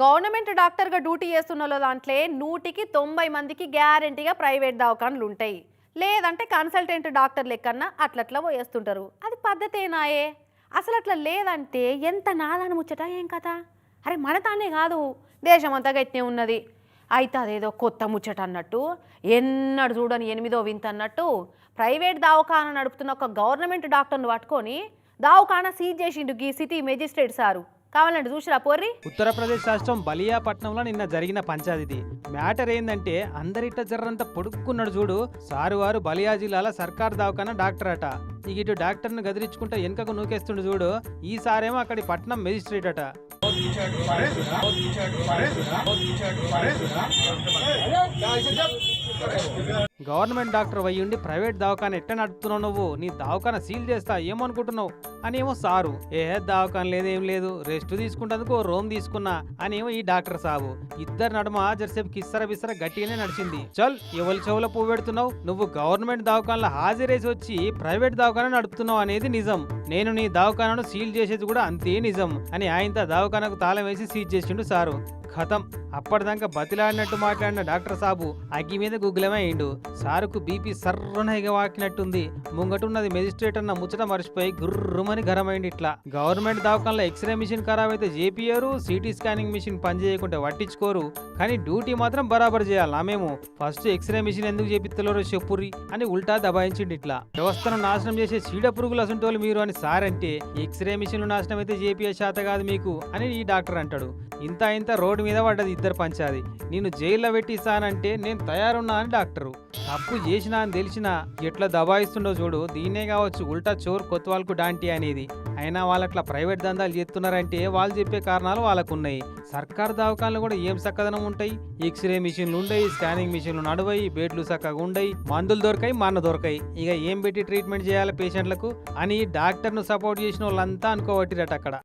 Government డాక్టర్గా duty చేస్తున్న దాంట్లో నూటికి తొంభై మందికి గ్యారెంటీగా ప్రైవేట్ దవాఖానలు ఉంటాయి. లేదంటే కన్సల్టెంట్ డాక్టర్ లెక్కన్నా అట్లట్లా పోయేస్తుంటారు. అది పద్ధతేనాయే అసలు అట్లా లేదంటే ఎంత నాదాని ముచ్చట ఏం కథ? అరే మన తానే కాదు. దేశమంతా గట్టినే ఉన్నది. అయితే అదేదో కొత్త ముచ్చట అన్నట్టు ఎన్నడు చూడని ఎనిమిదో వింత అన్నట్టు ప్రైవేట్ దవాఖాన నడుపుతున్న ఒక గవర్నమెంట్ డాక్టర్ని పట్టుకొని దవాఖాన సీజ్ చేసిండు గీ సిటీ మెజిస్ట్రేట్ సారు. కావాలంటే చూసిరా పోర్రి ఉత్తరప్రదేశ్ రాష్ట్రం బలియాపట్నంలో నిన్న జరిగిన పంచాయతీ మ్యాటర్ ఏందంటే అందరిట జర్రంత పొడుక్కున్నాడు చూడు సారు వారు బలియా జిల్లాల సర్కార్ దవాఖాన డాక్టర్ అట ఇక ఇటు డాక్టర్ను గదిరించుకుంటా వెనుకకు నూకేస్తుండు చూడు ఈ సారేమో అక్కడి పట్నం మెజిస్ట్రేట్ అట గవర్నమెంట్ డాక్టర్ అయ్యుండి ప్రైవేట్ దవాఖాన ఎట్ట నడుపుతున్నావు నువ్వు? నీ దవాఖాన సీల్ చేస్తా ఏమనుకుంటున్నావు? అనేమో సారు. ఏ దవాఖాన లేదేం లేదు. రెస్ట్ తీసుకుంటందుకు రోమ్ తీసుకున్నా అనేమో ఈ డాక్టర్ సాబు. ఇద్దరు నడుమ జరసేపు కిస్సర బిస్సర గట్టిగానే నడిచింది. చల్ ఎవరి చెవుల పువ్వు పెడుతున్నావు? నువ్వు గవర్నమెంట్ దవాఖానలో హాజరేసి వచ్చి ప్రైవేట్ దవాఖాన నడుపుతున్నావు అనేది నిజం. నేను నీ దవాఖానను సీల్ చేసేది కూడా అంతే నిజం అని ఆయనతో దవాఖానకు తాళం వేసి సీజ్ చేసిండు సారు. ఖతం అప్పటిదాకా బతిలాడినట్టు మాట్లాడిన డాక్టర్ సాబు అగ్గి మీద గుగ్గులమైండు సారుకు బీపీ సర్రున వాకినట్టుంది. ముంగటున్నది మెజిస్ట్రేట్ అన్న ముచ్చట మర్చిపోయి గుర్రుమని గరమైంది ఇట్లా. గవర్నమెంట్ దవాఖానలో ఎక్స్రే మిషన్ ఖరాబ్ అయితే చేపియరు సిటీ స్కానింగ్ మిషన్ పనిచేయకుంటే పట్టించుకోరు కానీ డ్యూటీ మాత్రం బరాబర్ చేయాలి మేము. ఫస్ట్ ఎక్స్రే మిషన్ ఎందుకు చేపిస్తలేరో చెప్పుర్రి అని ఉల్టా దబాయించిండు ఇట్లా. వ్యవస్థను నాశనం చేసే చీడ పురుగులు అసంటోళ్ళు మీరు అని సార్ అంటే ఎక్స్రే మిషన్లు నాశనం అయితే జేపీఏ శాత కాదు మీకు అని ఈ డాక్టర్ అంటాడు. ఇంత ఇంత నోటి మీద పడ్డది ఇద్దరు పంచాది. నేను జైల్లో పెట్టిస్తానంటే నేను తయారున్నా అని డాక్టరు. తప్పు చేసినా అని తెలిసినా ఎట్లా దబాయిస్తుండో చూడు. దీన్నే కావచ్చు ఉల్టా చోర్ కొత్వాల్కు డాంటి అనేది. అయినా వాళ్ళట్లా ప్రైవేట్ దందాలు చేస్తున్నారంటే వాళ్ళు చెప్పే కారణాలు వాళ్ళకున్నాయి. సర్కారు సర్కార్ కూడా ఏం చక్కదనం ఉంటాయి? ఎక్స్రే మిషన్లు ఉండయి స్కానింగ్ మిషన్లు నడవయి బెడ్లు చక్కగా ఉండయి మందులు దొరకాయి మన దొరకాయి. ఇక ఏం పెట్టి ట్రీట్మెంట్ చేయాలి పేషెంట్లకు? అని డాక్టర్ను సపోర్ట్ చేసిన వాళ్ళంతా అనుకోవట్టిరట అక్కడ.